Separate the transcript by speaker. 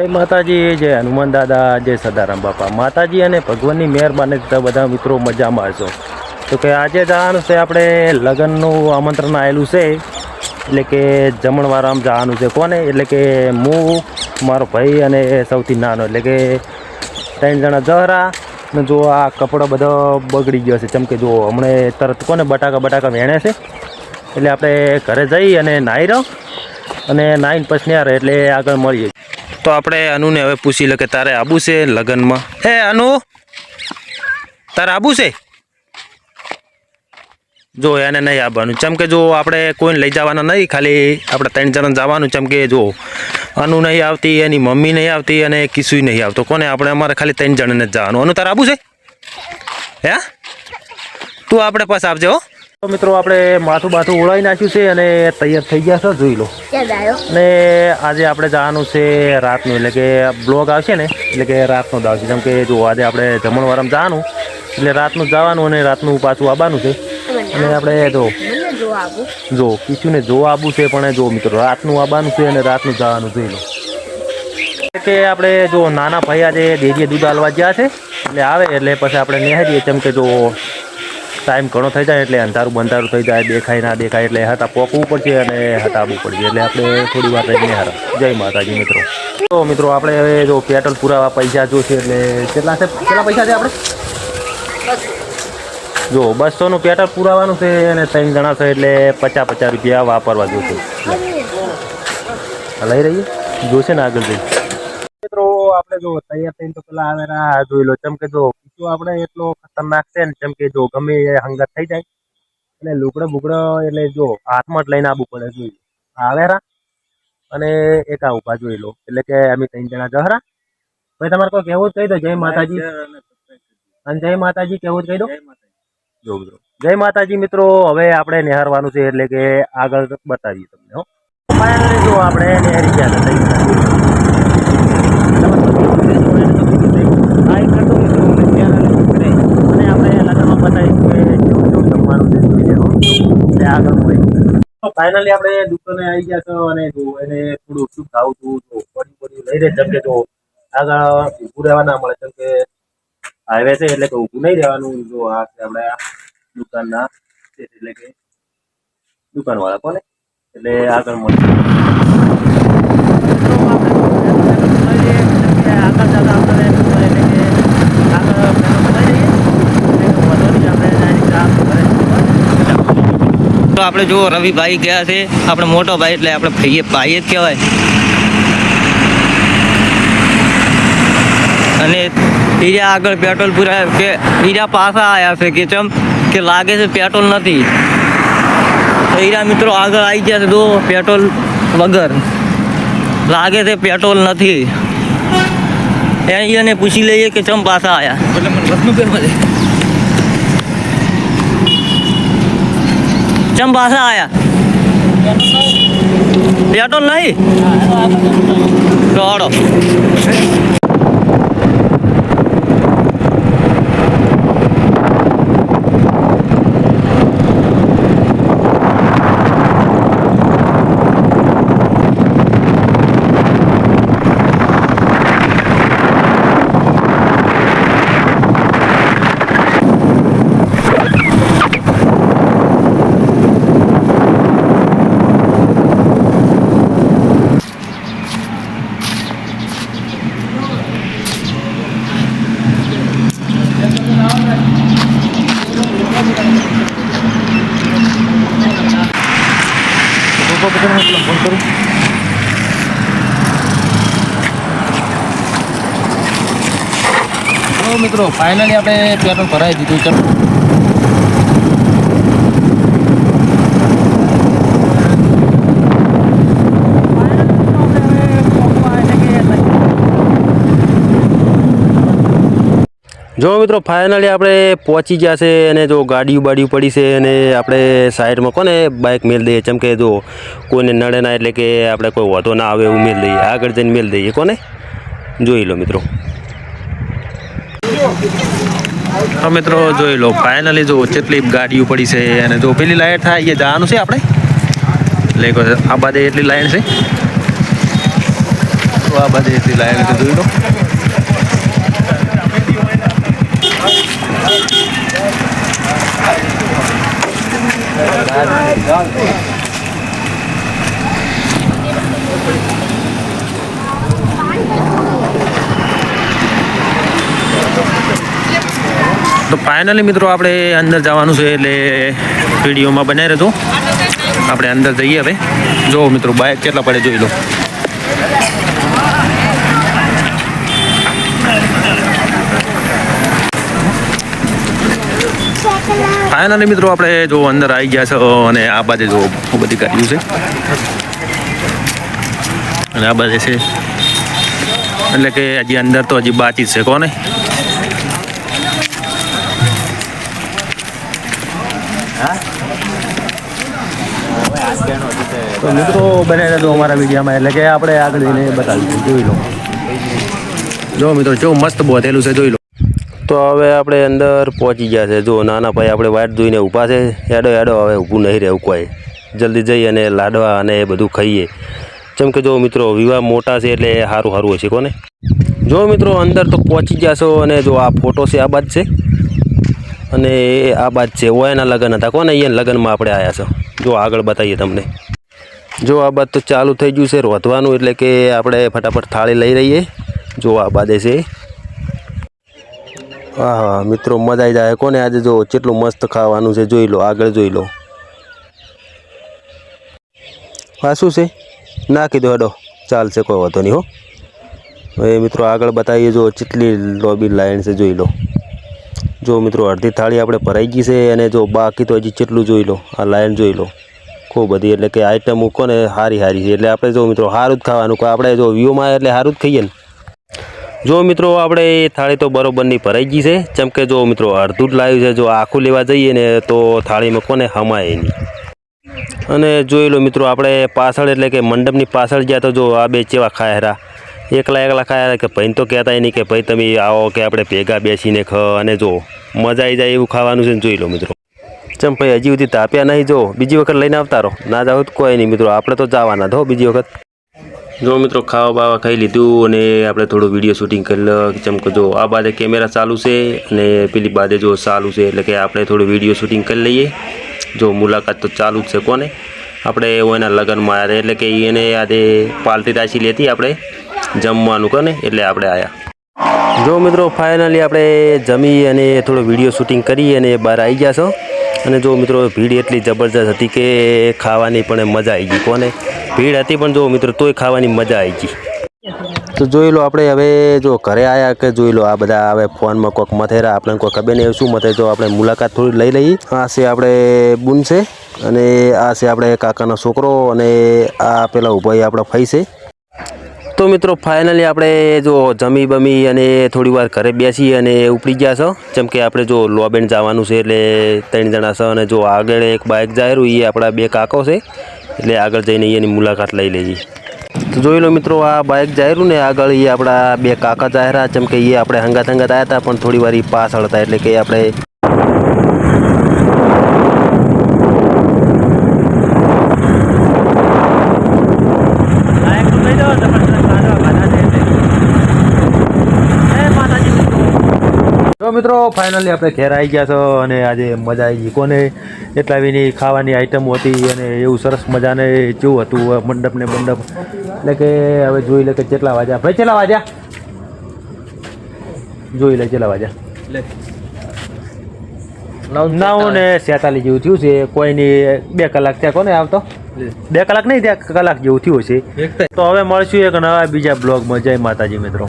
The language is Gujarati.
Speaker 1: જય માતાજી, જય હનુમાન દાદા, જય સદારામ બાપા. માતાજી અને ભગવાનની મહેરબાની તો બધા મિત્રો મજામાં હશો. તો કે આજે જવાનું છે આપણે લગ્નનું આમંત્રણ આવેલું છે. એટલે કે જમણવારામ જવાનું છે. કોને? એટલે કે હું, મારો ભાઈ અને સૌથી નાનો. એટલે કે ત્રણ જણા જહરા. ને જો આ કપડો બધો બગડી ગયો છે. જેમ કે જો હમણે તરત કોને બટાકા બટાકા વેણે છે. એટલે આપણે ઘરે જઈ અને નાહી રહો. અને નાહીને પછી ન્યારે એટલે આગળ મળીએ. તો આપણે અનુને હવે પૂછી લે કે તારે આબુ છે લગ્નમાં? હે, અનુ! તારે આબુ છે? જો, એને નહીં આવવાનું ચમ કે જો, આપણે કોઈને લઈ જવાના નહીં, ખાલી આપણે ત્રણ જણા જવાનું. ચમ કે જો, અનુ નહીં આવતી, એની મમ્મી નહીં આવતી અને કિસુય નહીં આવતો. કોને? આપણે અમારે ખાલી ત્રણ જણને જ જવાનું. અનુ, તારે આબુ છે? હે? તું આપણે પાસ આવજે, હો. મિત્રો આપણે માથું બાથું ઓળાઈ નાખ્યું છે અને તૈયાર થઈ ગયા છો જોઈ લો. અને આજે આપણે જવાનું છે રાતનું એટલે કે બ્લોગ આવશે ને એટલે કે રાતનો જ આવશે. જેમ કે જો આજે આપણે જમણવારમાં જવાનું એટલે રાતનું જવાનું અને રાતનું પાછું આવવાનું છે. અને આપણે જો
Speaker 2: જો
Speaker 1: કિશુને જોવા આવવું છે પણ જો મિત્રો રાતનું આવવાનું છે અને રાતનું જવાનું જોઈ લો. એટલે કે આપણે જો નાના ભાઈ આજે ડેરીએ દૂધ આલવા ગયા છે એટલે આવે એટલે પછી આપણે નિહાળીએ જેમ કે જો ટાઈમ ઘણો થઈ જાય એટલે અંધારું બંધારું થઈ જાય, દેખાય ના દેખાય એટલે હતા પોકવું પડશે અને હટાવવું પડશે. એટલે આપણે થોડી વાર રહીને હારા. જય માતાજી મિત્રો. તો મિત્રો, આપણે હવે જો પેટ્રોલ પુરાવા પૈસા જોશે એટલે કેટલા છે? કેટલા પૈસા છે આપણે? જો બસોનું પેટ્રોલ પુરાવાનું છે અને ત્રણ જણા છે એટલે પચાસ પચાસ રૂપિયા વાપરવા જોશે લઈ રહીએ. જોશે ને આગળ જઈ આપણે જો તૈયાર થઈને તો પેલા આવે આ જોઈ લો જેમ કે જો કીચો આપણે એટલો ખતરનાક છે ને જેમ કે જો ગમે એ હંગત થઈ જાય. એટલે લુગડો બુગડો એટલે જો હાથમાં જ લઈને આવવું પડે જોઈ આવે રા. અને એક આ ઊભા જોઈ લો. એટલે કે અમે ત્રણ જણા જહરા ભાઈ તમારે કોઈ કહેવું જ કહી દો. જય માતાજી. અને જય માતાજી કેવું જ કહી દો. જો મિત્રો. જય માતાજી મિત્રો. હવે આપણે નિહારવાનું છે એટલે કે આગળ બતાવીએ તમને હો. જો આપણે નિહારી ગયા હતા ત્રણ જણા. હા, એક હતો મિત્રો, અમે ત્યાં અને ઉતરે. અને આપણે લગ્નમાં બતાવીશું કે કેવું કેવું જમવાનું છે જોઈ લેવો. એટલે આગળ મળીએ. તો ફાઇનલી આપણે દુકાને આવી ગયા છો અને જો એને થોડું શું ખાવું છું જો પડ્યું પડ્યું લઈ રહે જેમ જો આગળ ઊભું રહેવા ના મળે કેમ કે હાઈવે છે એટલે કે ઊભું નહીં રહેવાનું, જો આ છે આપણે દુકાનના, એટલે કે દુકાનવાળા કોને? એટલે આગળ મળીએ.
Speaker 3: તો આપણે જુઓ રવિભાઈ ગયા છે. આપણે મોટો ભાઈ એટલે આપણે ભાઈએ ભાઈ જ કહેવાય. અને બીજા આગળ પેટ્રોલ પૂરા કે બીજા પાછા આવ્યા છે કે ચમ, કે લાગે છે પેટ્રોલ નથી. હીરા મિત્રો આગળ આવી ગયા છે જો પેટ્રોલ વગર. લાગે છે પેટ્રોલ નથી. એને પૂછી લઈએ કે ચમ પાછા આવ્યા ચમ પાછા આયા. પેટ્રોલ નહીં?
Speaker 4: તો મિત્રો ફાઇનલી આપણે પેટ્રોલ ભરાઈ દીધું. છે
Speaker 1: જો મિત્રો ફાઇનલી આપણે પહોંચી ગયા છે અને જો ગાડીઓ બાડીઓ પડી છે અને આપણે સાઈડમાં કોને બાઇક મેળ દઈએ? જેમ જો કોઈને નડે ના એટલે કે આપણે કોઈ વાંધો ના આવે એવું મેળ દઈએ. આગળ જઈને મેળ દઈએ. કોને? જોઈ લો મિત્રો. હા મિત્રો, જોઈ લો. ફાઇનલી જો જેટલી ગાડીઓ પડી છે અને જો પેલી લાઈટ થાય એ જવાનું છે આપણે? એટલે આ બાજુ એટલી લાઈન છે. તો આ આ એટલી લાયેલું છે, જોઈ લો. તો ફાઇનલી મિત્રો આપણે અંદર જવાનું છે એટલે વિડીયોમાં બનાવી રહેતો આપણે અંદર જઈએ હવે. જો મિત્રો બાઇક કેટલા પડે જોઈ લો. ફાઇનલી મિત્રો આપણે જો અંદર આવી ગયા છે અને આ બાજુ જો બધી ગાડીઓ છે. અને આ બાજુ છે. એટલે કે હજી અંદર તો હજી બાકી છે કોને? તો મિત્રો બને રહેતો અમારા વિડીયોમાં એટલે કે આપણે આગળ જઈને બતાવીશું. જોઈ લો. જો મિત્રો જો મસ્ત બોધેલું છે જોઈ લો. તો હવે આપણે અંદર પહોંચી ગયા છે. જો નાના ભાઈ આપણે વાટ જોઈને ઊભા છે. હેડો હેડો, હવે ઊભું નહીં રહેવું કોઈ. જલ્દી જઈ અને લાડવા અને એ બધું ખાઈએ. જેમ કે જો મિત્રો, વિવાહ મોટા છે એટલે સારું સારું હશે કોને? જો મિત્રો, અંદર તો પહોંચી ગયા છો અને જો આ ફોટો છે આ બાદ છે. અને આ બાદ છે. ઓયાના લગ્ન હતા. કોને? અહીંયા લગ્નમાં આપણે આવ્યા છો. જો આગળ બતાવીએ તમને. જો આ બાદ તો ચાલુ થઈ ગયું છે. રોધવાનું એટલે કે આપણે ફટાફટ થાળી લઈ રહીએ જો આ બાદે છે. હા હા મિત્રો, મજા આવી જાય. કોને આજે જો કેટલું મસ્ત ખાવાનું છે, જોઈ લો, આગળ જોઈ લો. હા શું છે? નાખી દો હડો. ચાલશે, કોઈ વાંધો નહીં, હો. હવે મિત્રો, આગળ બતાવીએ જો કેટલી લોબી લાઈન છે, જોઈ લો. જો મિત્રો, અડધી થાળી આપણે ભરાઈ ગઈ છે અને જો બાકી તો હજી કેટલું જોઈ લો. આ લાઈન જોઈ લો. ખૂબ બધી, એટલે કે આઈટમ મૂકો ને સારી સારી છે. એટલે આપણે જો મિત્રો સારું જ ખાવાનું. આપણે જો વ્યૂમાં એટલે સારું જ ખાઈએ ને. જો મિત્રો આપણે એ થાળી તો બરોબરની ભરાઈ ગઈ છે. જેમ કે જો મિત્રો અડધું જ લાવ્યું છે, જો આખું લેવા જઈએ ને તો થાળીમાં કોને હમાય નહીં. અને જોઈ લો મિત્રો, આપણે પાછળ એટલે કે મંડપની પાછળ ગયા તો જો આ બે ચેવા ખાયરા એકલા એકલા ખાયા કે ભાઈ તો કહેતા નહીં કે ભાઈ તમે આવો કે આપણે ભેગા બેસીને ખ અને જો મજા આવી જાય એવું ખાવાનું છે ને જોઈ લો મિત્રો. ચમ ભાઈ હજી સુધી તાપ્યા નહીં જો. બીજી વખત લઈને આવતા રહો. ના જાઓ તો કોઈ નહીં મિત્રો. આપણે તો જવાના તો બીજી વખત. જો મિત્રો ખાવા બાવા ખાઈ લીધું અને આપણે થોડું વીડિયો શૂટિંગ કરી લો જેમ કે જો. આ બાજે કેમેરા ચાલુ છે અને પેલી બાજે જો ચાલુ છે એટલે કે આપણે થોડું વીડિયો શૂટિંગ કરી લઈએ. જો મુલાકાત તો ચાલુ જ છે કોને? આપણે એના લગ્નમાં આવ્યા એટલે કે એને આજે પાલતી રાશી લેતી આપણે જમવાનું કોને? એટલે આપણે આવ્યા જો મિત્રો ફાઇનલી આપણે જમી અને થોડો વીડિયો શૂટિંગ કરી અને બહાર આવી ગયા છો. અને જો મિત્રો, ભીડ એટલી જબરજસ્ત હતી કે ખાવાની પણ મજા આવી ગઈ કોને? ભીડ હતી પણ જો મિત્રો તોય ખાવાની મજા આવી ગઈ. તો જોઈ લો આપણે હવે જો ઘરે આવ્યા કે જોઈ લો આ બધા હવે ફોનમાં કોઈક મથેરા આપણે કોઈ ખબર નહીં શું મથે, જો આપણે મુલાકાત થોડી લઈ લઈએ. આ છે આપણે બુન અને આ છે આપણે કાકાનો છોકરો અને આ પેલા ઊભા આપણા ફઈ છે. તો મિત્રો ફાઇનલી આપણે જો જમી બમી અને થોડી વાર ઘરે બેસી અને ઉપડી ગયા છો. જેમ કે આપણે જો લોબેન જવાનું છે એટલે ત્રણ જણા છે અને જો આગળ એક બાઇક જાહેરું એ આપણા બે કાકો છે. એટલે આગળ જઈને એની મુલાકાત લઈ લઈએ તો જોઈ લો મિત્રો, આ બાઇક જાહેરું ને આગળ એ આપણા બે કાકા જાહેરા, જેમ કે એ આપણે હંગાત હંગાત આવ્યા હતા, પણ થોડી વાર પાછળ હતા, એટલે કે આપણે તો મિત્રો ફાઇનલી આપણે ઘેર આવી ગયા છો અને આજે મજા આવી ગઈ. કોને એટલા વિની ખાવાની આઈટમ હતી અને એવું સરસ મજાને જેવું હતું મંડપ ને મંડપ. એટલે કે હવે જોઈ લે કે કેટલા વાગ્યા. ભાઈ કેટલા વાગ્યા? જોઈ લે કેટલા વાગ્યા. નવ ને સેતાલીસ જેવું થયું છે. કોઈની બે કલાક ત્યાં કોને આવતો? બે કલાક નહીં ત્યાં કલાક જેવું થયું છે તો હવે મળશું એક નવા બીજા બ્લોગમાં. જય માતાજી મિત્રો.